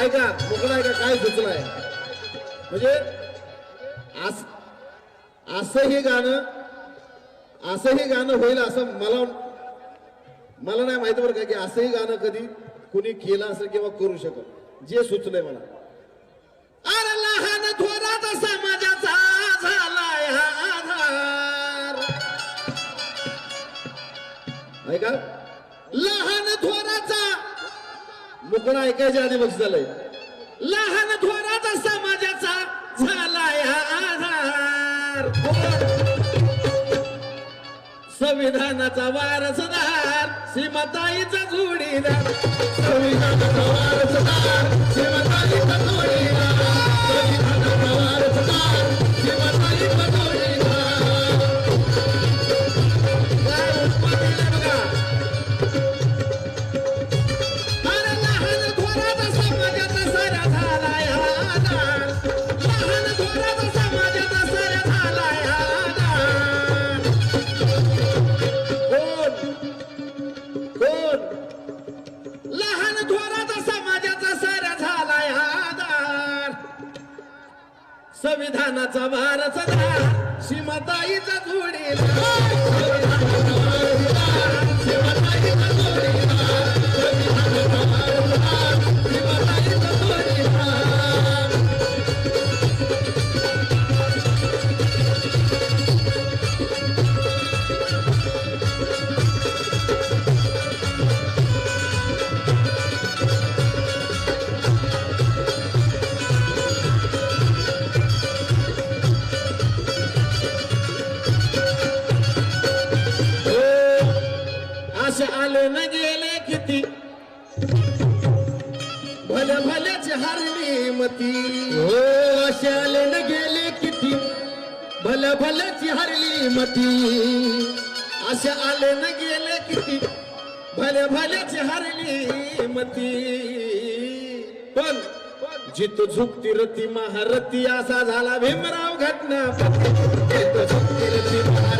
ऐका मोकळा काय सुचलाय? म्हणजे अस- असं हे गाणं असं हे गाणं होईल असं मला मला नाही माहिती बरं का की असंही गाणं कधी कुणी केलं असेल किंवा करू शकत. जे सुचलंय मला. अरे लहान थोराचा समाजाचा मोकळा ऐकायच्या आधी बघ झालंय. लहान थोराचा समाजाचा झालाय हा आधार. संविधानाचा वारसदार सीमाताईचा झू थोराचा समाजाचा सारा झालाय हा आधार संविधानाचा भारत सीमाताईचा जोडीदार. असे आले न गेले किती? भले भलेच हरली मती. हो. असे आले न गेले किती? भले भलेची हरली मती. असे आले न गेले किती? भले भलेच हरली मती. पण जित झुकती रती महारथी असा झाला भीमराव घटना जित झुकती रती असा